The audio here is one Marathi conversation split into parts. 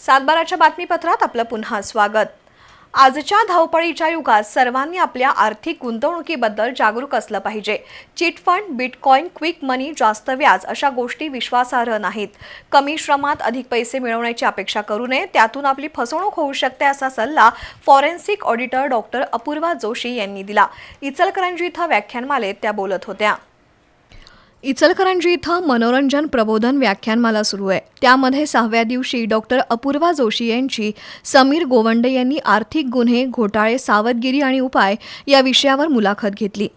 सातबाराच्या बातमीपत्रात आपलं पुन्हा स्वागत. आजच्या धावपळीच्या युगात सर्वांनी आपल्या आर्थिक गुंतवणुकीबद्दल जागरूक असलं पाहिजे. Chit fund bitcoin quick money जास्त व्याज अशा गोष्टी विश्वासार्ह नाहीत. कमी श्रमात अधिक पैसे मिळवण्याची अपेक्षा करू नये त्यातून आपली फसवणूक होऊ शकते असा सल्ला forensic auditor doctor Apurva Joshi यांनी दिला. इचलकरंजी इथं व्याख्यानमालेत त्या बोलत होत्या. इचलकरंजी इथं मनोरंजन प्रबोधन व्याख्यानमाला सुरू आहे. त्यामध्ये सहाव्या दिवशी डॉक्टर अपूर्वा जोशी यांची समीर गोवंडे यांनी आर्थिक गुन्हे घोटाळे सावधगिरी आणि उपाय या विषयावर मुलाखत घेतली.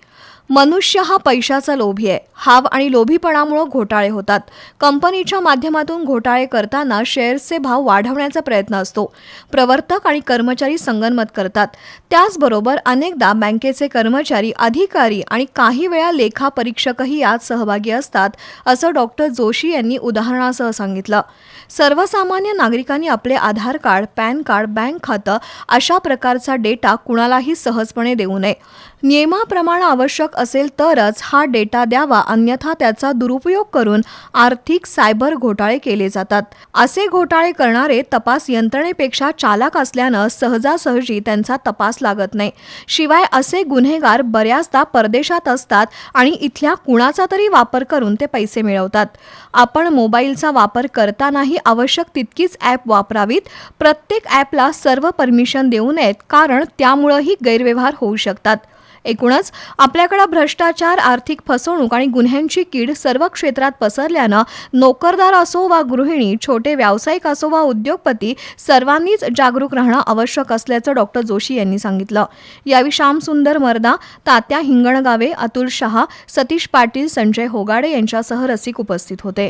मनुष्य हा पैशाचा लोभी आहे. हाव आणि लोभीपणामुळं घोटाळे होतात. कंपनीच्या माध्यमातून घोटाळे करताना शेअर्सचे भाव वाढवण्याचा प्रयत्न असतो. प्रवर्तक आणि कर्मचारी संगनमत करतात. त्याचबरोबर अनेकदा बँकेचे कर्मचारी अधिकारी आणि काही वेळा लेखापरीक्षकही यात सहभागी असतात असं डॉक्टर जोशी यांनी उदाहरणासह सांगितलं. सर्वसामान्य नागरिकांनी आपले Aadhaar card PAN card bank खातं अशा प्रकारचा डेटा कुणालाही सहजपणे देऊ नये. नियमाप्रमाणे आवश्यक असेल तरच हा डेटा द्यावा अन्यथा त्याचा दुरुपयोग करून आर्थिक सायबर घोटाळे केले जातात. असे घोटाळे करणारे तपास यंत्रणेपेक्षा चालाक असल्यानं सहजासहजी त्यांचा तपास लागत नाही. शिवाय असे गुन्हेगार बऱ्याचदा परदेशात असतात आणि इथल्या कुणाचा तरी वापर करून ते पैसे मिळवतात. आपण मोबाईलचा वापर करतानाही आवश्यक तितकीच ॲप वापरावीत. प्रत्येक ॲपला सर्व परमिशन देऊ नयेत कारण त्यामुळंही गैरव्यवहार होऊ शकतात. एकूणच आपल्याकडे भ्रष्टाचार आर्थिक फसवणूक आणि गुन्ह्यांची कीड सर्व क्षेत्रात पसरल्यानं नोकरदार असो वा गृहिणी छोटे व्यावसायिक असो वा उद्योगपती सर्वांनीच जागरूक राहणं आवश्यक असल्याचं डॉक्टर जोशी यांनी सांगितलं. यावेळी श्यामसुंदर मर्दा तात्या हिंगणगावे अतुल शहा सतीश पाटील संजय होगाडे यांच्यासह रसिक उपस्थित होते.